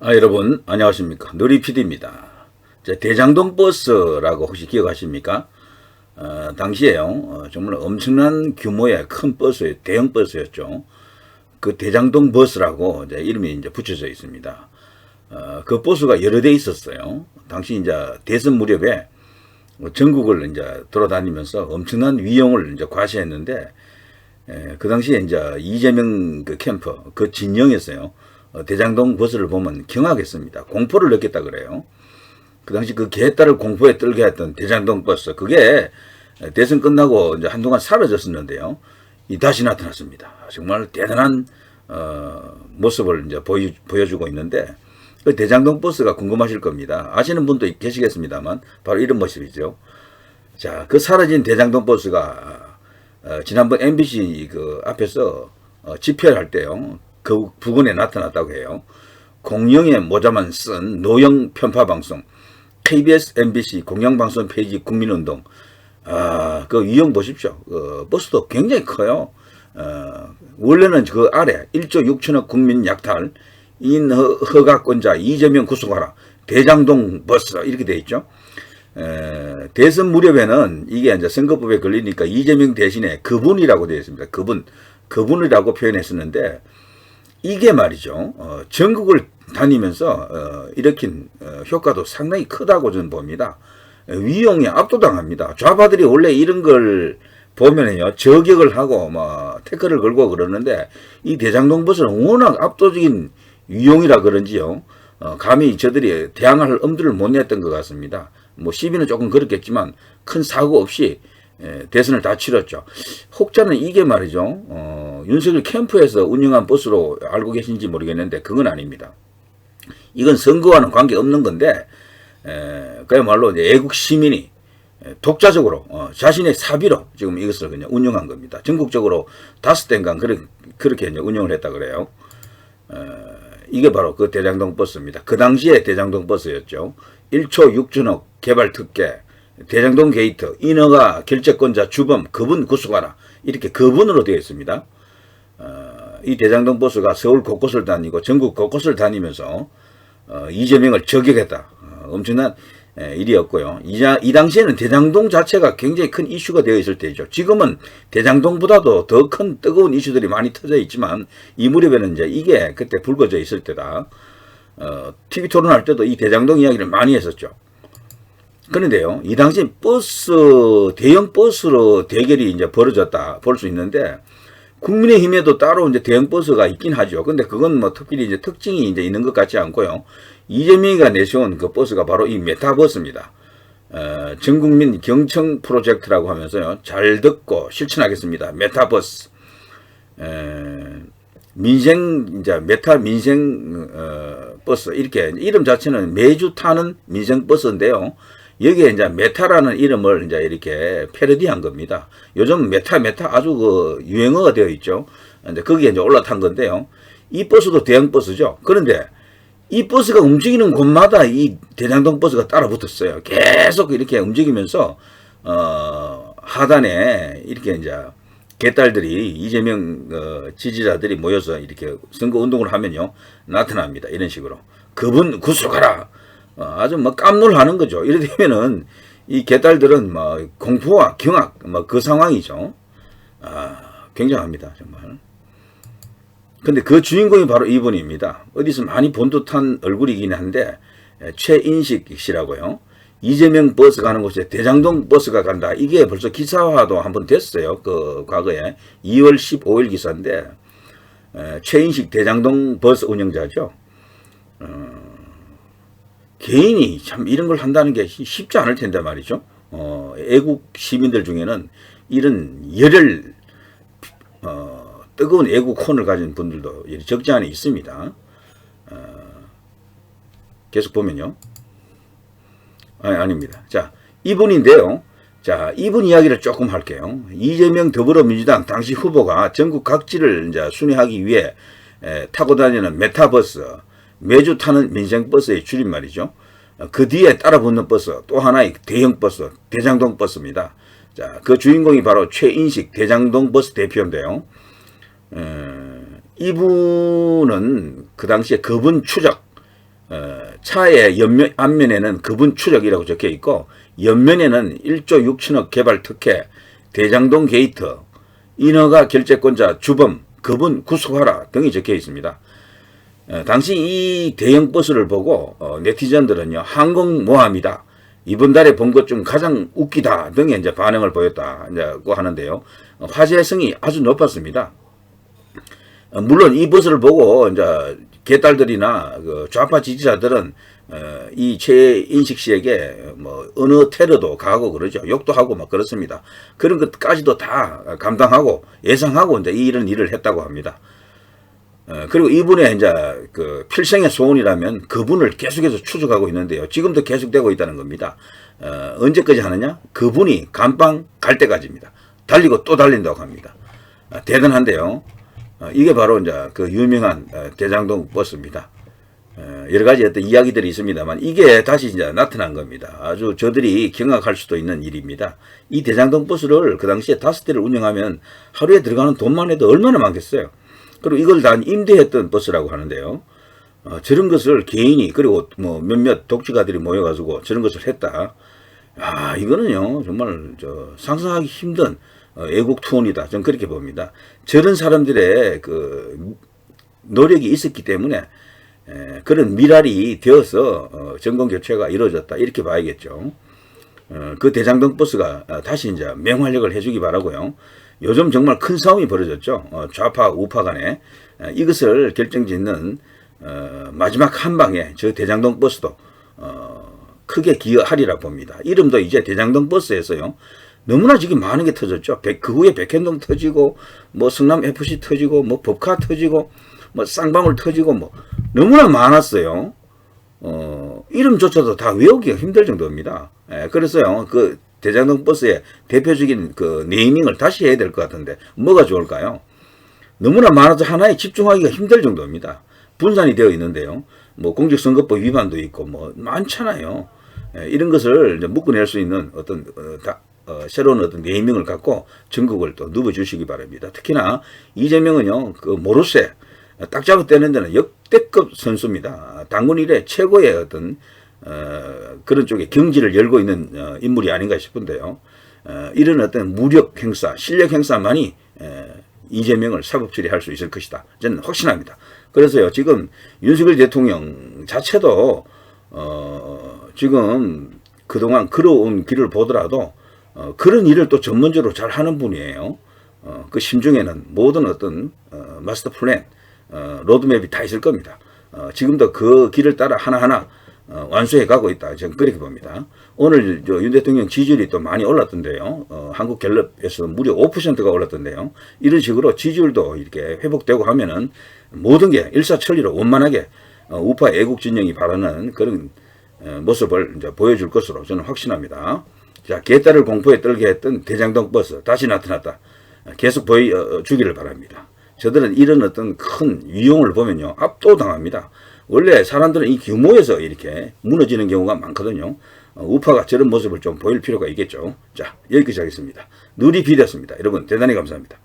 아, 여러분, 안녕하십니까. 누리PD입니다. 대장동 버스라고 혹시 기억하십니까? 어, 당시에요, 어, 정말 엄청난 규모의 큰 버스, 대형 버스였죠. 그 대장동 버스라고 이제 이름이 이제 붙여져 있습니다. 어, 그 버스가 여러 대 있었어요. 당시 이제 대선 무렵에 전국을 이제 돌아다니면서 엄청난 위용을 이제 과시했는데, 에, 그 당시에 이제 이재명 그 캠프, 그 어, 대장동 버스를 보면 경악했습니다. 공포를 느꼈다 그래요. 그 당시 그 개딸을 공포에 떨게 했던 대장동 버스, 그게 대선 끝나고 이제 한동안 사라졌었는데요. 이 다시 나타났습니다. 정말 대단한 어, 모습을 이제 보여, 보여주고 있는데 그 대장동 버스가 궁금하실 겁니다. 아시는 분도 계시겠습니다만 바로 이런 모습이죠. 자, 그 사라진 대장동 버스가 어, 지난번 MBC 그 앞에서 어, 집회할 때요. 그 부근에 나타났다고 해요. 공영의 모자만 쓴 노영 편파 방송, KBS, MBC 공영방송 페이지 국민운동. 아, 그 유형 보십시오. 그 버스도 굉장히 커요. 어, 원래는 그 아래 1조 6천억 국민 약탈, 인 허가권자 이재명 구속하라, 대장동 버스 이렇게 돼 있죠. 에, 대선 무렵에는 이게 이제 선거법에 걸리니까 이재명 대신에 그분이라고 되어 있습니다. 그분, 그분이라고 표현했었는데 이게 말이죠. 어, 전국을 다니면서 어, 일으킨 어, 효과도 상당히 크다고 저는 봅니다. 위용이 압도당합니다. 좌파들이 원래 이런 걸 보면은요 저격을 하고 뭐 태클을 걸고 그러는데 이 대장동 버스는 워낙 압도적인 위용이라 그런지요. 어, 감히 저들이 대항할 엄두를 못 냈던 것 같습니다. 뭐 시비는 조금 그렇겠지만 큰 사고 없이 예, 대선을 다 치렀죠. 혹자는 이게 말이죠. 어, 윤석열 캠프에서 운영한 버스로 알고 계신지 모르겠는데 그건 아닙니다. 이건 선거와는 관계 없는 건데 에, 그야말로 애국 시민이 독자적으로 어, 자신의 사비로 지금 이것을 그냥 운영한 겁니다. 전국적으로 다섯 대인가 그렇게, 이제 운영을 했다 그래요. 에, 이게 바로 그 대장동 버스입니다. 그 당시에 대장동 버스였죠. 1초 6천억 개발 특혜 대장동 게이트, 인허가 결재권자 주범, 그분 구속하라. 이렇게 그분으로 되어 있습니다. 어, 이 대장동 버스가 서울 곳곳을 다니고 전국 곳곳을 다니면서 어, 이재명을 저격했다. 어, 엄청난 에, 일이었고요. 이, 이 당시에는 대장동 자체가 굉장히 큰 이슈가 되어 있을 때죠. 지금은 대장동보다도 더 큰 뜨거운 이슈들이 많이 터져 있지만 이 무렵에는 이제 이게 그때 불거져 있을 때다. 어, TV 토론할 때도 이 대장동 이야기를 많이 했었죠. 그런데요, 이 당시 버스, 대형 버스로 대결이 이제 벌어졌다 볼 수 있는데, 국민의힘에도 따로 이제 대형 버스가 있긴 하죠. 근데 그건 뭐 특별히 이제 특징이 이제 있는 것 같지 않고요. 이재명이가 내세운 그 버스가 바로 이 메타버스입니다. 어, 전국민 경청 프로젝트라고 하면서요. 잘 듣고 실천하겠습니다. 메타버스. 에, 민생, 이제 메타 민생, 어, 버스. 이렇게 이름 자체는 매주 타는 민생 버스인데요. 여기에 이제 메타라는 이름을 이제 이렇게 패러디한 겁니다. 요즘 메타 메타 아주 그 유행어가 되어 있죠. 근데 거기에 이제 올라탄 건데요. 이 버스도 대형 버스죠. 그런데 이 버스가 움직이는 곳마다 이 대장동 버스가 따라 붙었어요. 계속 이렇게 움직이면서 어 하단에 이렇게 이제 개딸들이 이재명 어, 지지자들이 모여서 이렇게 선거 운동을 하면요 나타납니다. 이런 식으로 그분 구속하라. 어, 아주 뭐 깜놀하는 거죠. 이래 되면은 이 개딸들은 뭐 공포와 경악 뭐 그 상황이죠. 아, 굉장합니다, 정말. 근데 그 주인공이 바로 이분입니다. 어디서 많이 본 듯한 얼굴이긴 한데 최인식 씨라고요. 이재명 버스 가는 곳에 대장동 버스가 간다. 이게 벌써 기사화도 한번 됐어요. 그 과거에 2월 15일 기사인데 최인식 대장동 버스 운영자죠. 어, 개인이 참 이런 걸 한다는 게 쉽지 않을 텐데 말이죠. 어, 애국 시민들 중에는 이런 열혈, 어, 뜨거운 애국혼을 가진 분들도 적지 않아 있습니다. 어, 계속 보면요. 아니, 아닙니다. 자, 이분인데요. 자, 이분 이야기를 조금 할게요. 이재명 더불어민주당 당시 후보가 전국 각지를 이제 순회하기 위해 에, 타고 다니는 메타버스, 매주 타는 민생버스의 줄임말이죠. 그 뒤에 따라 붙는 버스, 또 하나의 대형 버스, 대장동 버스입니다. 자, 그 주인공이 바로 최인식 대장동 버스 대표인데요. 에, 이분은 그 당시에 그분 추적, 어, 차의 옆면, 앞면에는 그분 추적이라고 적혀 있고 옆면에는 1조 6천억 개발 특혜, 대장동 게이트, 인허가 결재권자 주범, 그분 구속하라 등이 적혀 있습니다. 어, 당시 이 대형 버스를 보고 어, 네티즌들은요 항공모함이다. 이번 달에 본 것 중 가장 웃기다 등의 이제 반응을 보였다고 하는데요. 어, 화제성이 아주 높았습니다. 어, 물론 이 버스를 보고 이제 개딸들이나 그 좌파 지지자들은 어, 이 최인식 씨에게 뭐 어느 테러도 가고 그러죠. 욕도 하고 막 그렇습니다. 그런 것까지도 다 감당하고 예상하고 이제 이런 일을 했다고 합니다. 어, 그리고 이분의 이제 그 필생의 소원이라면 그분을 계속해서 추적하고 있는데요. 지금도 계속되고 있다는 겁니다. 어, 언제까지 하느냐? 그분이 감방 갈 때까지입니다. 달리고 또 달린다고 합니다. 아, 대단한데요. 어, 이게 바로 이제 그 유명한 어, 대장동 버스입니다. 어, 여러 가지 어떤 이야기들이 있습니다만 이게 다시 이제 나타난 겁니다. 아주 저들이 경악할 수도 있는 일입니다. 이 대장동 버스를 그 당시에 다섯 대를 운영하면 하루에 들어가는 돈만 해도 얼마나 많겠어요. 그리고 이걸 다 임대했던 버스라고 하는데요. 어, 저런 것을 개인이 그리고 뭐 몇몇 독지가들이 모여가지고 저런 것을 했다. 아 이거는요 정말 저 상상하기 힘든 어, 애국 투혼이다. 저는 그렇게 봅니다. 저런 사람들의 그 노력이 있었기 때문에 에, 그런 미랄이 되어서 어, 정권 교체가 이루어졌다 이렇게 봐야겠죠. 어, 그 대장동 버스가 어, 다시 이제 맹활약을 해주기 바라고요. 요즘 정말 큰 싸움이 벌어졌죠. 어, 좌파 우파 간에 에, 이것을 결정짓는 어, 마지막 한 방에 저 대장동 버스도 어, 크게 기여하리라 봅니다. 이름도 이제 대장동 버스에서요. 너무나 지금 많은 게 터졌죠. 백- 그 후에 백현동 터지고 뭐 성남 FC 터지고 뭐 법카 터지고 뭐 쌍방울 터지고 뭐 너무나 많았어요. 어, 이름조차도 다 외우기가 힘들 정도입니다. 예, 그래서요, 그 대장동 버스의 대표적인 그 네이밍을 다시 해야 될 것 같은데, 뭐가 좋을까요? 너무나 많아서 하나에 집중하기가 힘들 정도입니다. 분산이 되어 있는데요. 뭐 공직선거법 위반도 있고 뭐 많잖아요. 예, 이런 것을 묶어낼 수 있는 어떤 어, 다- 어, 새로운 어떤 네이밍을 갖고 전국을 또 누벼주시기 바랍니다. 특히나 이재명은요, 그 모로세 딱 잡아떼는 데는 역대급 선수입니다. 당군 이래 최고의 어떤 어, 그런 쪽에 경지를 열고 있는 어, 인물이 아닌가 싶은데요. 어, 이런 어떤 무력 행사, 실력 행사만이 에, 이재명을 사법 처리할 수 있을 것이다. 저는 확신합니다. 그래서요, 지금 윤석열 대통령 자체도 어, 지금 그동안 걸어온 길을 보더라도 어, 그런 일을 또 전문적으로 잘 하는 분이에요. 어, 그 심중에는 모든 어떤 어, 마스터 플랜, 어, 로드맵이 다 있을 겁니다. 어, 지금도 그 길을 따라 하나하나 어, 완수해 가고 있다. 저는 그렇게 봅니다. 오늘 저윤 대통령 지지율이 또 많이 올랐던데요. 어, 한국 갤럽에서 무려 5%가 올랐던데요. 이런 식으로 지지율도 이렇게 회복되고 하면은 모든 게 일사천리로 원만하게 어, 우파 애국 진영이 바라는 그런 어, 모습을 이제 보여줄 것으로 저는 확신합니다. 자, 개딸을 공포에 떨게 했던 대장동 버스 다시 나타났다. 어, 계속 보여주기를 바랍니다. 저들은 이런 어떤 큰 위용을 보면요 압도당합니다. 원래 사람들은 이 규모에서 이렇게 무너지는 경우가 많거든요. 어, 우파가 저런 모습을 좀 보일 필요가 있겠죠. 자, 여기까지 하겠습니다. 누리 비대였습니다. 여러분 대단히 감사합니다.